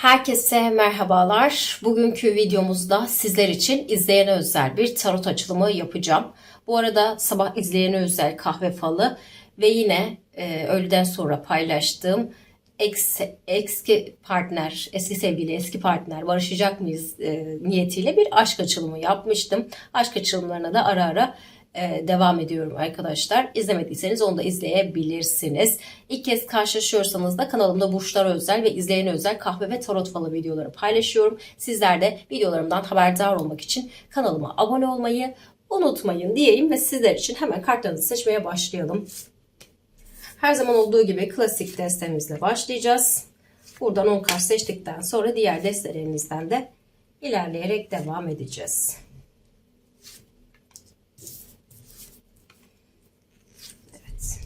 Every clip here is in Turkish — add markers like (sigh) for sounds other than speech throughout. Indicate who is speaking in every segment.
Speaker 1: Herkese merhabalar. Bugünkü videomuzda sizler için izleyene özel bir tarot açılımı yapacağım. Bu arada sabah izleyene özel kahve falı ve yine e, öğleden sonra paylaştığım ex, eski partner, eski sevgili, eski partner barışacak mıyız e, niyetiyle bir aşk açılımı yapmıştım. Aşk açılımlarına da ara ara e, devam ediyorum arkadaşlar. İzlemediyseniz onu da izleyebilirsiniz. İlk kez karşılaşıyorsanız da kanalımda burçlara özel ve izleyene özel kahve ve tarot falı videoları paylaşıyorum. Sizler de videolarımdan haberdar olmak için kanalıma abone olmayı unutmayın diyeyim ve sizler için hemen kartlarınızı seçmeye başlayalım. Her zaman olduğu gibi klasik destemizle başlayacağız. Buradan 10 kart seçtikten sonra diğer destelerimizden de ilerleyerek devam edeceğiz. Evet.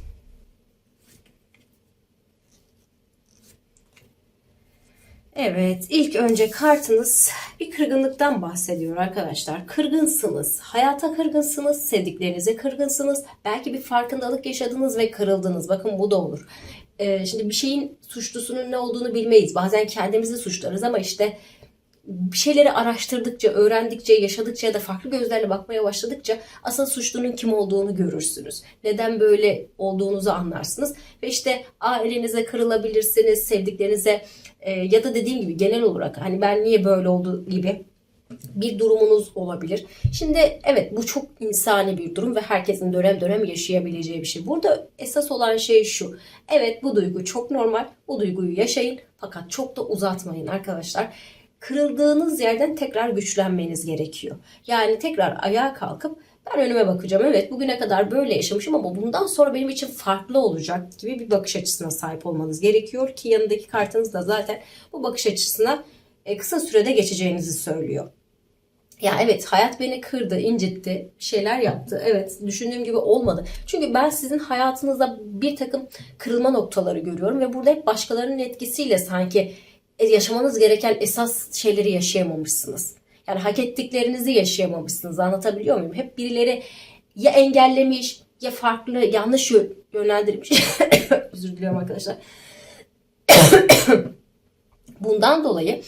Speaker 1: Evet, ilk önce kartınız bir kırgınlıktan bahsediyor arkadaşlar. Kırgınsınız, hayata kırgınsınız, sevdiklerinize kırgınsınız. Belki bir farkındalık yaşadınız ve kırıldınız. Bakın bu da olur. Ee, şimdi bir şeyin suçlusunun ne olduğunu bilmeyiz. Bazen kendimizi suçlarız ama işte bir şeyleri araştırdıkça, öğrendikçe, yaşadıkça ya da farklı gözlerle bakmaya başladıkça asıl suçlunun kim olduğunu görürsünüz. Neden böyle olduğunuzu anlarsınız. Ve işte ailenize kırılabilirsiniz, sevdiklerinize e, ya da dediğim gibi genel olarak hani ben niye böyle oldu gibi bir durumunuz olabilir. Şimdi evet bu çok insani bir durum ve herkesin dönem dönem yaşayabileceği bir şey. Burada esas olan şey şu. Evet bu duygu çok normal. Bu duyguyu yaşayın fakat çok da uzatmayın arkadaşlar kırıldığınız yerden tekrar güçlenmeniz gerekiyor. Yani tekrar ayağa kalkıp ben önüme bakacağım. Evet bugüne kadar böyle yaşamışım ama bundan sonra benim için farklı olacak gibi bir bakış açısına sahip olmanız gerekiyor ki yanındaki kartınız da zaten bu bakış açısına e, kısa sürede geçeceğinizi söylüyor. Ya evet hayat beni kırdı, incitti, şeyler yaptı. Evet düşündüğüm gibi olmadı. Çünkü ben sizin hayatınızda bir takım kırılma noktaları görüyorum ve burada hep başkalarının etkisiyle sanki e, yaşamanız gereken esas şeyleri yaşayamamışsınız. Yani hak ettiklerinizi yaşayamamışsınız. Anlatabiliyor muyum? Hep birileri ya engellemiş ya farklı yanlış yönlendirmiş. (coughs) Özür diliyorum arkadaşlar. (coughs) Bundan dolayı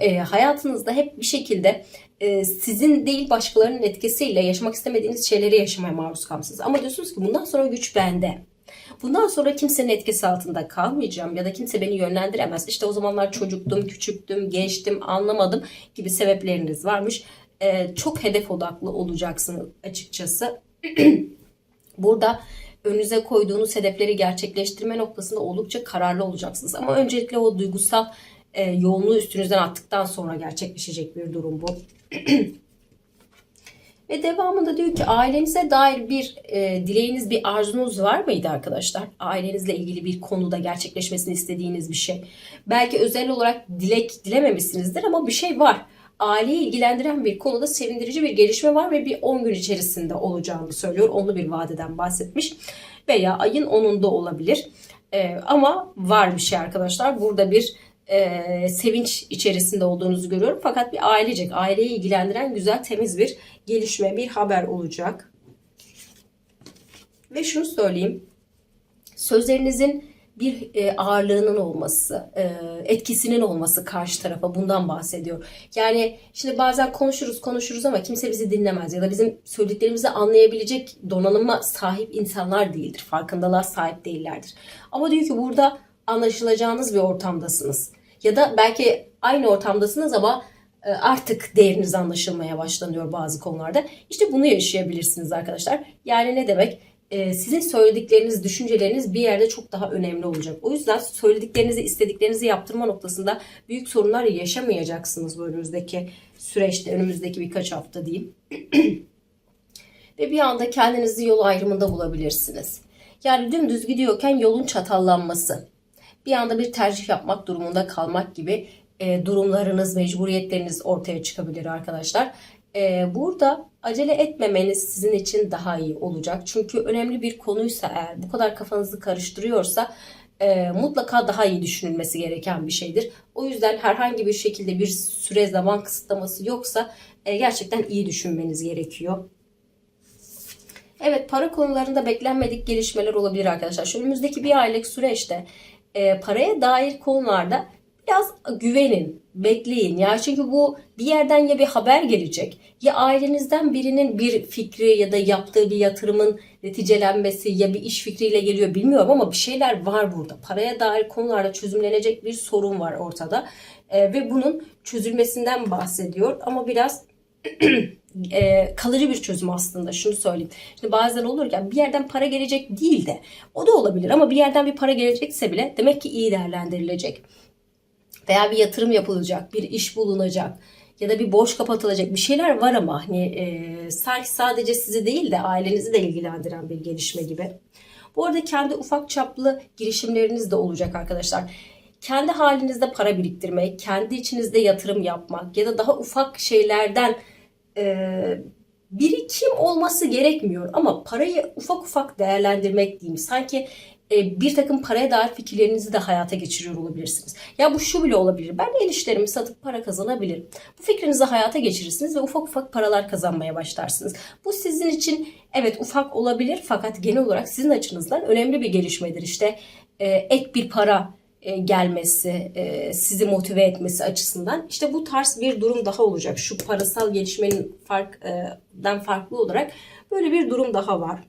Speaker 1: e, hayatınızda hep bir şekilde e, sizin değil başkalarının etkisiyle yaşamak istemediğiniz şeyleri yaşamaya maruz kalmışsınız. Ama diyorsunuz ki bundan sonra güç bende. Bundan sonra kimsenin etkisi altında kalmayacağım ya da kimse beni yönlendiremez. İşte o zamanlar çocuktum, küçüktüm, gençtim, anlamadım gibi sebepleriniz varmış. Ee, çok hedef odaklı olacaksınız açıkçası. (clears throat) Burada önünüze koyduğunuz hedefleri gerçekleştirme noktasında oldukça kararlı olacaksınız. Ama öncelikle o duygusal e, yoğunluğu üstünüzden attıktan sonra gerçekleşecek bir durum bu. (clears throat) Ve devamında diyor ki ailenize dair bir e, dileğiniz, bir arzunuz var mıydı arkadaşlar? Ailenizle ilgili bir konuda gerçekleşmesini istediğiniz bir şey. Belki özel olarak dilek dilememişsinizdir ama bir şey var. Aileyi ilgilendiren bir konuda sevindirici bir gelişme var ve bir 10 gün içerisinde olacağını söylüyor. Onlu bir vadeden bahsetmiş. Veya ayın 10'unda olabilir. E, ama var bir şey arkadaşlar. Burada bir e, sevinç içerisinde olduğunuzu görüyorum. Fakat bir ailecek, aileyi ilgilendiren güzel, temiz bir gelişme, bir haber olacak. Ve şunu söyleyeyim. Sözlerinizin bir e, ağırlığının olması, e, etkisinin olması karşı tarafa bundan bahsediyor. Yani şimdi bazen konuşuruz konuşuruz ama kimse bizi dinlemez ya da bizim söylediklerimizi anlayabilecek donanıma sahip insanlar değildir. Farkındalığa sahip değillerdir. Ama diyor ki burada anlaşılacağınız bir ortamdasınız. Ya da belki aynı ortamdasınız ama e, artık değeriniz anlaşılmaya başlanıyor bazı konularda. İşte bunu yaşayabilirsiniz arkadaşlar. Yani ne demek? E, sizin söyledikleriniz, düşünceleriniz bir yerde çok daha önemli olacak. O yüzden söylediklerinizi, istediklerinizi yaptırma noktasında büyük sorunlar yaşamayacaksınız bu önümüzdeki süreçte, önümüzdeki birkaç hafta diyeyim. (clears throat) Ve bir anda kendinizi yol ayrımında bulabilirsiniz. Yani dümdüz gidiyorken yolun çatallanması bir anda bir tercih yapmak durumunda kalmak gibi e, durumlarınız, mecburiyetleriniz ortaya çıkabilir arkadaşlar. E, burada acele etmemeniz sizin için daha iyi olacak. Çünkü önemli bir konuysa eğer bu kadar kafanızı karıştırıyorsa e, mutlaka daha iyi düşünülmesi gereken bir şeydir. O yüzden herhangi bir şekilde bir süre zaman kısıtlaması yoksa e, gerçekten iyi düşünmeniz gerekiyor. Evet para konularında beklenmedik gelişmeler olabilir arkadaşlar. Şu önümüzdeki bir aylık süreçte e, paraya dair konularda Biraz güvenin, bekleyin. Ya çünkü bu bir yerden ya bir haber gelecek ya ailenizden birinin bir fikri ya da yaptığı bir yatırımın neticelenmesi ya bir iş fikriyle geliyor bilmiyorum ama bir şeyler var burada. Paraya dair konularda çözümlenecek bir sorun var ortada. Ee, ve bunun çözülmesinden bahsediyor ama biraz (clears throat) e, kalıcı bir çözüm aslında şunu söyleyeyim. Şimdi bazen olur ya bir yerden para gelecek değil de o da olabilir ama bir yerden bir para gelecekse bile demek ki iyi değerlendirilecek. Veya bir yatırım yapılacak, bir iş bulunacak ya da bir borç kapatılacak bir şeyler var ama hani e, sanki sadece sizi değil de ailenizi de ilgilendiren bir gelişme gibi. Bu arada kendi ufak çaplı girişimleriniz de olacak arkadaşlar kendi halinizde para biriktirmek, kendi içinizde yatırım yapmak ya da daha ufak şeylerden e, birikim olması gerekmiyor ama parayı ufak ufak değerlendirmek diyeyim. Sanki e, bir takım paraya dair fikirlerinizi de hayata geçiriyor olabilirsiniz. Ya bu şu bile olabilir. Ben el işlerimi satıp para kazanabilirim. Bu fikrinizi hayata geçirirsiniz ve ufak ufak paralar kazanmaya başlarsınız. Bu sizin için evet ufak olabilir fakat genel olarak sizin açınızdan önemli bir gelişmedir. İşte e, ek bir para gelmesi, e, sizi motive etmesi açısından işte bu tarz bir durum daha olacak. Şu parasal gelişmenin farktan farklı olarak böyle bir durum daha var.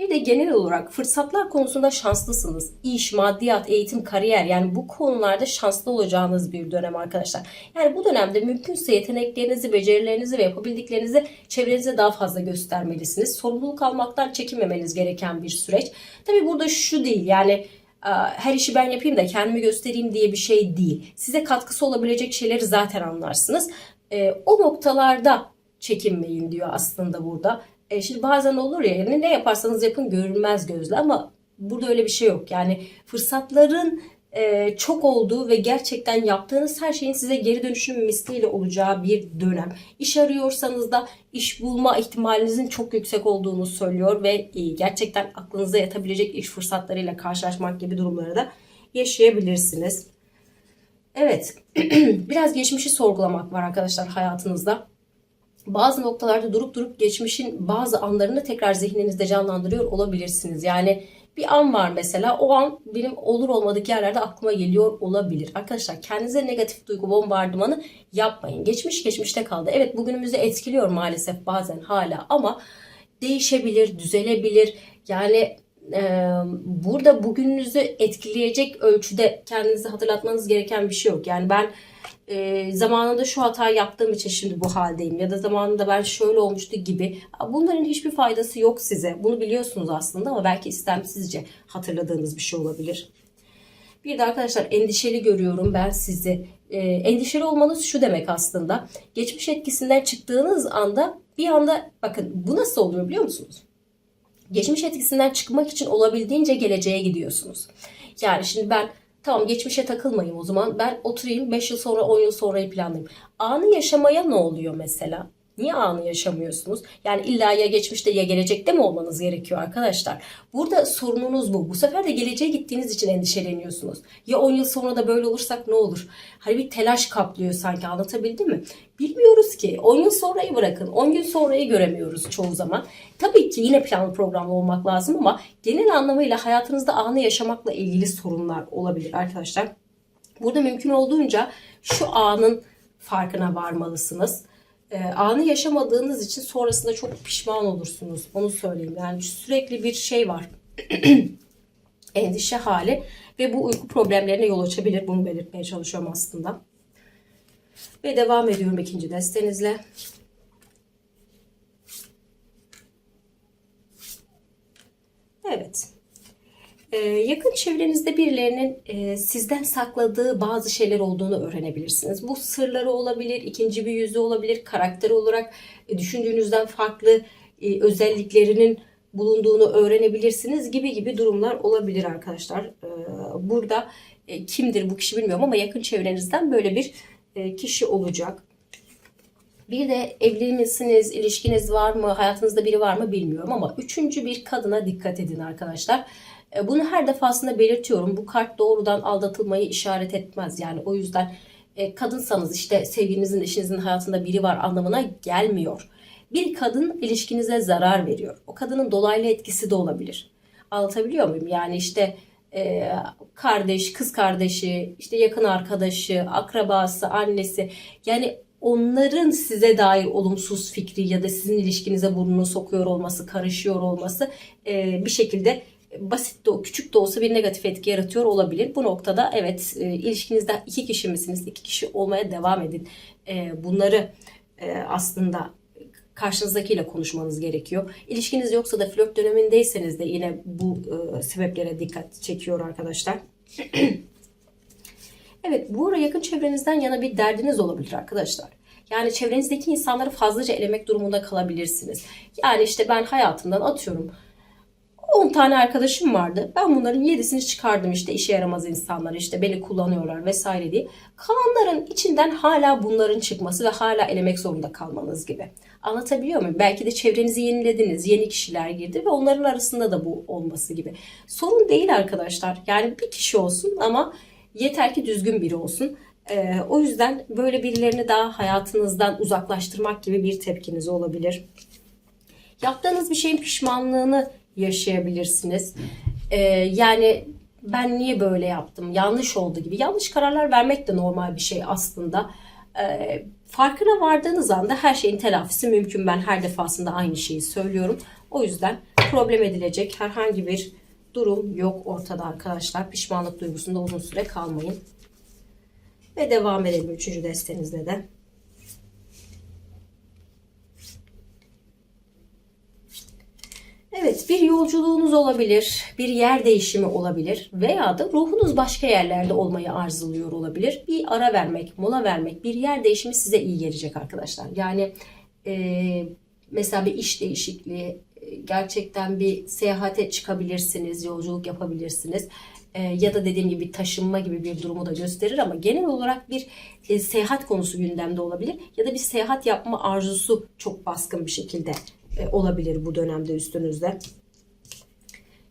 Speaker 1: Bir de genel olarak fırsatlar konusunda şanslısınız. İş, maddiyat, eğitim, kariyer yani bu konularda şanslı olacağınız bir dönem arkadaşlar. Yani bu dönemde mümkünse yeteneklerinizi, becerilerinizi ve yapabildiklerinizi çevrenize daha fazla göstermelisiniz. Sorumluluk almaktan çekinmemeniz gereken bir süreç. Tabi burada şu değil yani her işi ben yapayım da kendimi göstereyim diye bir şey değil. Size katkısı olabilecek şeyleri zaten anlarsınız. E, o noktalarda çekinmeyin diyor aslında burada. E, şimdi bazen olur ya ne yaparsanız yapın görünmez gözle ama burada öyle bir şey yok. Yani fırsatların e, çok olduğu ve gerçekten yaptığınız her şeyin size geri dönüşüm misliyle olacağı bir dönem. İş arıyorsanız da iş bulma ihtimalinizin çok yüksek olduğunu söylüyor ve e, gerçekten aklınıza yatabilecek iş fırsatlarıyla karşılaşmak gibi durumları da yaşayabilirsiniz. Evet, (clears throat) biraz geçmişi sorgulamak var arkadaşlar hayatınızda. Bazı noktalarda durup durup geçmişin bazı anlarını tekrar zihninizde canlandırıyor olabilirsiniz. Yani bir an var mesela o an benim olur olmadık yerlerde aklıma geliyor olabilir. Arkadaşlar kendinize negatif duygu bombardımanı yapmayın. Geçmiş geçmişte kaldı. Evet bugünümüzü etkiliyor maalesef bazen hala ama değişebilir, düzelebilir. Yani e, burada bugününüzü etkileyecek ölçüde kendinizi hatırlatmanız gereken bir şey yok. Yani ben e, zamanında şu hatayı yaptığım için şimdi bu haldeyim ya da zamanında ben şöyle olmuştu gibi. Bunların hiçbir faydası yok size. Bunu biliyorsunuz aslında ama belki istemsizce hatırladığınız bir şey olabilir. Bir de arkadaşlar endişeli görüyorum ben sizi. E, endişeli olmanız şu demek aslında. Geçmiş etkisinden çıktığınız anda bir anda bakın bu nasıl oluyor biliyor musunuz? Geçmiş etkisinden çıkmak için olabildiğince geleceğe gidiyorsunuz. Yani şimdi ben Tamam geçmişe takılmayayım o zaman. Ben oturayım 5 yıl sonra 10 yıl sonrayı planlayayım. Anı yaşamaya ne oluyor mesela? Niye anı yaşamıyorsunuz? Yani illa ya geçmişte ya gelecekte mi olmanız gerekiyor arkadaşlar? Burada sorununuz bu. Bu sefer de geleceğe gittiğiniz için endişeleniyorsunuz. Ya 10 yıl sonra da böyle olursak ne olur? Hani bir telaş kaplıyor sanki anlatabildim mi? Bilmiyoruz ki. 10 yıl sonrayı bırakın. 10 gün sonrayı göremiyoruz çoğu zaman. Tabii ki yine planlı programlı olmak lazım ama genel anlamıyla hayatınızda anı yaşamakla ilgili sorunlar olabilir arkadaşlar. Burada mümkün olduğunca şu anın farkına varmalısınız e, anı yaşamadığınız için sonrasında çok pişman olursunuz. Onu söyleyeyim. Yani sürekli bir şey var. (clears throat) Endişe hali ve bu uyku problemlerine yol açabilir. Bunu belirtmeye çalışıyorum aslında. Ve devam ediyorum ikinci destenizle. Evet. Ee, yakın çevrenizde birilerinin e, sizden sakladığı bazı şeyler olduğunu öğrenebilirsiniz. Bu sırları olabilir, ikinci bir yüzü olabilir, karakter olarak e, düşündüğünüzden farklı e, özelliklerinin bulunduğunu öğrenebilirsiniz gibi gibi durumlar olabilir arkadaşlar. Ee, burada kimdir bu kişi bilmiyorum ama yakın çevrenizden böyle bir kişi olacak. Bir de evli misiniz, ilişkiniz var mı, hayatınızda biri var mı bilmiyorum ama üçüncü bir kadına dikkat edin arkadaşlar. E, bunu her defasında belirtiyorum. Bu kart doğrudan aldatılmayı işaret etmez. Yani o yüzden e, kadınsanız işte sevgilinizin, eşinizin hayatında biri var anlamına gelmiyor. Bir kadın ilişkinize zarar veriyor. O kadının dolaylı etkisi de olabilir. Anlatabiliyor muyum? Yani işte e, kardeş, kız kardeşi, işte yakın arkadaşı, akrabası, annesi yani onların size dair olumsuz fikri ya da sizin ilişkinize burnunu sokuyor olması, karışıyor olması e, bir şekilde basit de küçük de olsa bir negatif etki yaratıyor olabilir. Bu noktada evet e, ilişkinizde iki kişi misiniz? İki kişi olmaya devam edin. E, bunları e, aslında karşınızdakiyle konuşmanız gerekiyor. İlişkiniz yoksa da flört dönemindeyseniz de yine bu e, sebeplere dikkat çekiyor arkadaşlar. (clears throat) evet bu ara yakın çevrenizden yana bir derdiniz olabilir arkadaşlar. Yani çevrenizdeki insanları fazlaca elemek durumunda kalabilirsiniz. Yani işte ben hayatımdan atıyorum 10 tane arkadaşım vardı. Ben bunların 7'sini çıkardım işte işe yaramaz insanlar işte beni kullanıyorlar vesaire diye. Kalanların içinden hala bunların çıkması ve hala elemek zorunda kalmanız gibi. Anlatabiliyor muyum? Belki de çevrenizi yenilediniz, yeni kişiler girdi ve onların arasında da bu olması gibi. Sorun değil arkadaşlar. Yani bir kişi olsun ama yeter ki düzgün biri olsun. Ee, o yüzden böyle birilerini daha hayatınızdan uzaklaştırmak gibi bir tepkiniz olabilir. Yaptığınız bir şeyin pişmanlığını yaşayabilirsiniz. Ee, yani ben niye böyle yaptım, yanlış oldu gibi. Yanlış kararlar vermek de normal bir şey aslında. Ee, farkına vardığınız anda her şeyin telafisi mümkün. Ben her defasında aynı şeyi söylüyorum. O yüzden problem edilecek herhangi bir durum yok ortada arkadaşlar. Pişmanlık duygusunda uzun süre kalmayın. Ve devam edelim üçüncü destenizde de. Evet, bir yolculuğunuz olabilir, bir yer değişimi olabilir veya da ruhunuz başka yerlerde olmayı arzuluyor olabilir. Bir ara vermek, mola vermek, bir yer değişimi size iyi gelecek arkadaşlar. Yani e, mesela bir iş değişikliği, e, gerçekten bir seyahate çıkabilirsiniz, yolculuk yapabilirsiniz. E, ya da dediğim gibi taşınma gibi bir durumu da gösterir ama genel olarak bir e, seyahat konusu gündemde olabilir ya da bir seyahat yapma arzusu çok baskın bir şekilde olabilir bu dönemde üstünüzde.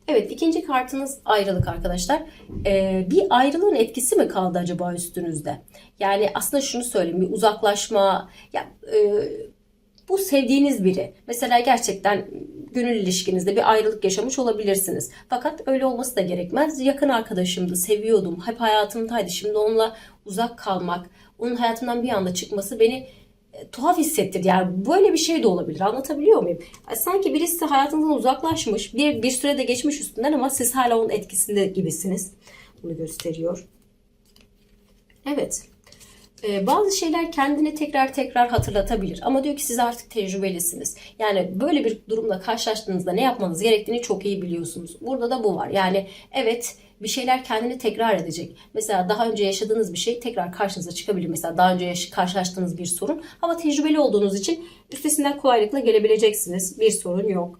Speaker 1: Evet ikinci kartınız ayrılık arkadaşlar. Ee, bir ayrılığın etkisi mi kaldı acaba üstünüzde? Yani aslında şunu söyleyeyim bir uzaklaşma ya e, bu sevdiğiniz biri. Mesela gerçekten gönül ilişkinizde bir ayrılık yaşamış olabilirsiniz. Fakat öyle olması da gerekmez. Yakın arkadaşımdı, seviyordum, hep hayatımdaydı. Şimdi onunla uzak kalmak, onun hayatımdan bir anda çıkması beni tuhaf hissettir. Yani böyle bir şey de olabilir. Anlatabiliyor muyum? Sanki birisi hayatınızdan uzaklaşmış. Bir, bir sürede geçmiş üstünden ama siz hala onun etkisinde gibisiniz. Bunu gösteriyor. Evet. Ee, bazı şeyler kendini tekrar tekrar hatırlatabilir. Ama diyor ki siz artık tecrübelisiniz. Yani böyle bir durumla karşılaştığınızda ne yapmanız gerektiğini çok iyi biliyorsunuz. Burada da bu var. Yani evet bir şeyler kendini tekrar edecek. Mesela daha önce yaşadığınız bir şey tekrar karşınıza çıkabilir. Mesela daha önce karşılaştığınız bir sorun ama tecrübeli olduğunuz için üstesinden kolaylıkla gelebileceksiniz. Bir sorun yok.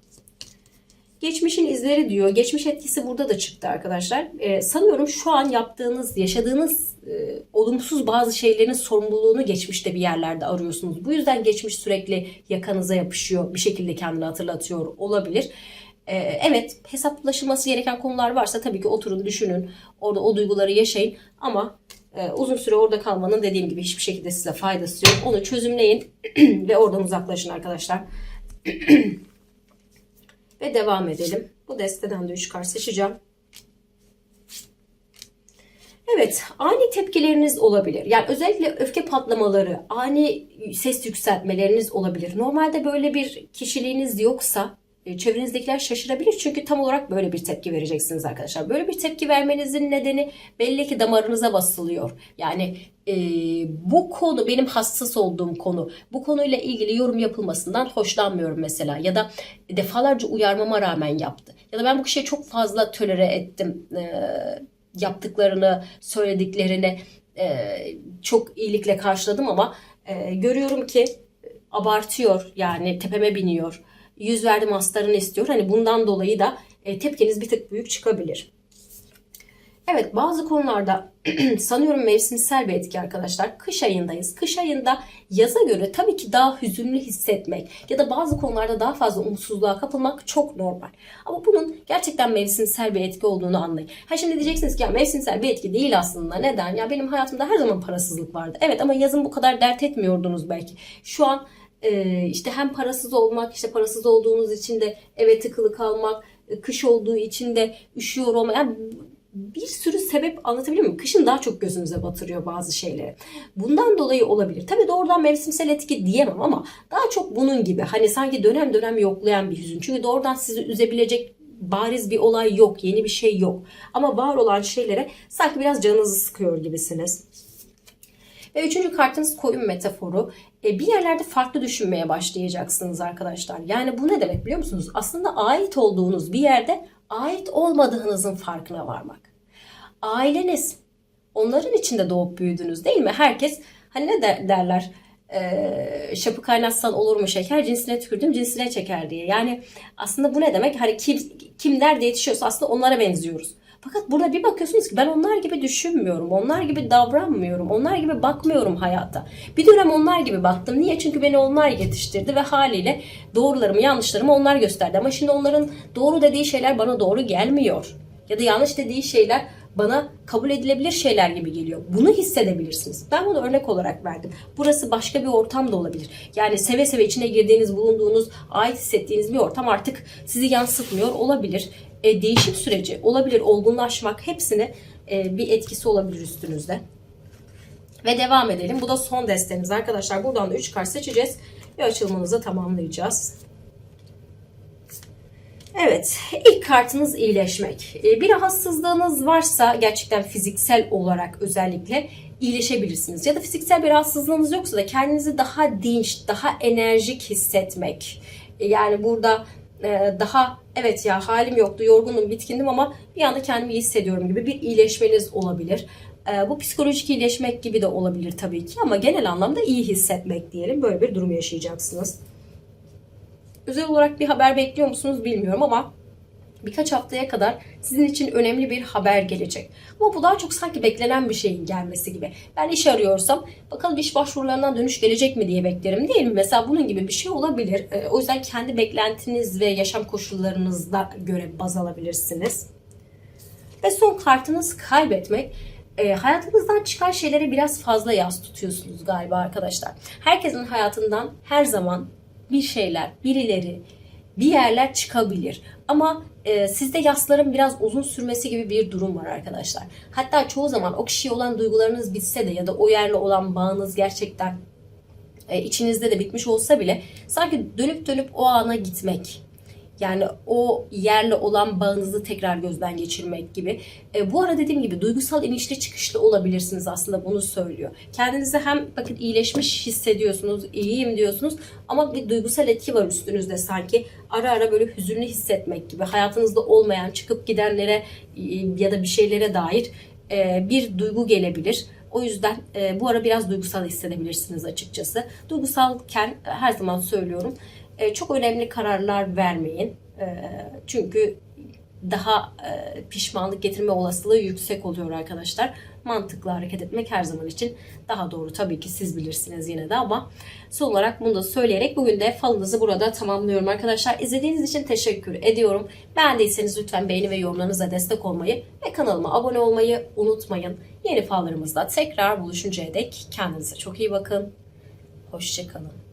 Speaker 1: Geçmişin izleri diyor. Geçmiş etkisi burada da çıktı arkadaşlar. Ee, sanıyorum şu an yaptığınız, yaşadığınız e, olumsuz bazı şeylerin sorumluluğunu geçmişte bir yerlerde arıyorsunuz. Bu yüzden geçmiş sürekli yakanıza yapışıyor. Bir şekilde kendini hatırlatıyor olabilir. Ee, evet hesaplaşılması gereken konular varsa tabii ki oturun düşünün. Orada o duyguları yaşayın ama e, uzun süre orada kalmanın dediğim gibi hiçbir şekilde size faydası yok. Onu çözümleyin (clears throat) ve oradan uzaklaşın arkadaşlar. (clears throat) ve devam edelim. Bu desteden de 3 kart seçeceğim. Evet, ani tepkileriniz olabilir. Yani özellikle öfke patlamaları, ani ses yükseltmeleriniz olabilir. Normalde böyle bir kişiliğiniz yoksa çevrenizdekiler şaşırabilir. Çünkü tam olarak böyle bir tepki vereceksiniz arkadaşlar. Böyle bir tepki vermenizin nedeni belli ki damarınıza basılıyor. Yani e, bu konu benim hassas olduğum konu. Bu konuyla ilgili yorum yapılmasından hoşlanmıyorum mesela. Ya da defalarca uyarmama rağmen yaptı. Ya da ben bu kişiye çok fazla tölere ettim. E, yaptıklarını, söylediklerini e, çok iyilikle karşıladım ama e, görüyorum ki abartıyor yani tepeme biniyor yüz verdim astarını istiyor. Hani bundan dolayı da e, tepkiniz bir tık büyük çıkabilir. Evet bazı konularda (clears throat) sanıyorum mevsimsel bir etki arkadaşlar. Kış ayındayız. Kış ayında yaza göre tabii ki daha hüzünlü hissetmek ya da bazı konularda daha fazla umutsuzluğa kapılmak çok normal. Ama bunun gerçekten mevsimsel bir etki olduğunu anlayın. Ha şimdi diyeceksiniz ki ya mevsimsel bir etki değil aslında. Neden? Ya benim hayatımda her zaman parasızlık vardı. Evet ama yazın bu kadar dert etmiyordunuz belki. Şu an e, işte hem parasız olmak, işte parasız olduğunuz için de eve tıkılı kalmak, e, kış olduğu için de üşüyor olmak. Yani bir sürü sebep anlatabiliyor muyum? Kışın daha çok gözünüze batırıyor bazı şeyleri. Bundan dolayı olabilir. Tabii doğrudan mevsimsel etki diyemem ama daha çok bunun gibi. Hani sanki dönem dönem yoklayan bir hüzün. Çünkü doğrudan sizi üzebilecek bariz bir olay yok. Yeni bir şey yok. Ama var olan şeylere sanki biraz canınızı sıkıyor gibisiniz. Ve üçüncü kartınız koyun metaforu. E, bir yerlerde farklı düşünmeye başlayacaksınız arkadaşlar. Yani bu ne demek biliyor musunuz? Aslında ait olduğunuz bir yerde ait olmadığınızın farkına varmak. Aileniz, onların içinde doğup büyüdünüz değil mi? Herkes hani ne der- derler? E, şapı kaynatsan olur mu şeker cinsine tükürdüm cinsine çeker diye. Yani aslında bu ne demek? Hani kim, kim nerede yetişiyorsa aslında onlara benziyoruz. Fakat burada bir bakıyorsunuz ki ben onlar gibi düşünmüyorum. Onlar gibi davranmıyorum. Onlar gibi bakmıyorum hayata. Bir dönem onlar gibi baktım. Niye? Çünkü beni onlar yetiştirdi ve haliyle doğrularımı yanlışlarımı onlar gösterdi. Ama şimdi onların doğru dediği şeyler bana doğru gelmiyor. Ya da yanlış dediği şeyler bana kabul edilebilir şeyler gibi geliyor. Bunu hissedebilirsiniz. Ben bunu örnek olarak verdim. Burası başka bir ortam da olabilir. Yani seve seve içine girdiğiniz, bulunduğunuz, ait hissettiğiniz bir ortam artık sizi yansıtmıyor olabilir. E, değişim süreci olabilir, olgunlaşmak hepsine e, bir etkisi olabilir üstünüzde. Ve devam edelim. Bu da son destemiz arkadaşlar. Buradan da 3 kart seçeceğiz ve açılımımızı tamamlayacağız. Evet, ilk kartınız iyileşmek. Ee, Bir rahatsızlığınız varsa gerçekten fiziksel olarak özellikle iyileşebilirsiniz. Ya da fiziksel bir rahatsızlığınız yoksa da kendinizi daha dinç, daha enerjik hissetmek. Ee, Yani burada e, daha evet ya halim yoktu, yorgundum, bitkindim ama bir anda kendimi iyi hissediyorum gibi bir iyileşmeniz olabilir. Ee, Bu psikolojik iyileşmek gibi de olabilir tabii ki ama genel anlamda iyi hissetmek diyelim. Böyle bir durum yaşayacaksınız. Özel olarak bir haber bekliyor musunuz bilmiyorum ama birkaç haftaya kadar sizin için önemli bir haber gelecek. Ama bu daha çok sanki beklenen bir şeyin gelmesi gibi. Ben iş arıyorsam bakalım iş başvurularından dönüş gelecek mi diye beklerim değil mi? Mesela bunun gibi bir şey olabilir. Ee, O yüzden kendi beklentiniz ve yaşam koşullarınızda göre baz alabilirsiniz. Ve son kartınız kaybetmek. E, hayatınızdan çıkan şeylere biraz fazla yas tutuyorsunuz galiba arkadaşlar. Herkesin hayatından her zaman bir şeyler, birileri, bir yerler çıkabilir. Ama e, sizde yasların biraz uzun sürmesi gibi bir durum var arkadaşlar. Hatta çoğu zaman o kişiye olan duygularınız bitse de ya da o yerle olan bağınız gerçekten e, içinizde de bitmiş olsa bile sanki dönüp dönüp o ana gitmek yani o yerle olan bağınızı tekrar gözden geçirmek gibi. E, bu ara dediğim gibi duygusal inişli çıkışlı olabilirsiniz aslında bunu söylüyor. Kendinizi hem bakın iyileşmiş hissediyorsunuz, iyiyim diyorsunuz ama bir duygusal etki var üstünüzde sanki. Ara ara böyle hüzünlü hissetmek gibi hayatınızda olmayan çıkıp gidenlere e, ya da bir şeylere dair e, bir duygu gelebilir. O yüzden e, bu ara biraz duygusal hissedebilirsiniz açıkçası. Duygusalken her zaman söylüyorum e, çok önemli kararlar vermeyin. E, çünkü daha e, pişmanlık getirme olasılığı yüksek oluyor arkadaşlar. Mantıklı hareket etmek her zaman için daha doğru. Tabii ki siz bilirsiniz yine de ama son olarak bunu da söyleyerek bugün de falınızı burada tamamlıyorum arkadaşlar. İzlediğiniz için teşekkür ediyorum. Beğendiyseniz lütfen beğeni ve yorumlarınıza destek olmayı ve kanalıma abone olmayı unutmayın. Yeni fallarımızda tekrar buluşuncaya dek kendinize çok iyi bakın. Hoşçakalın.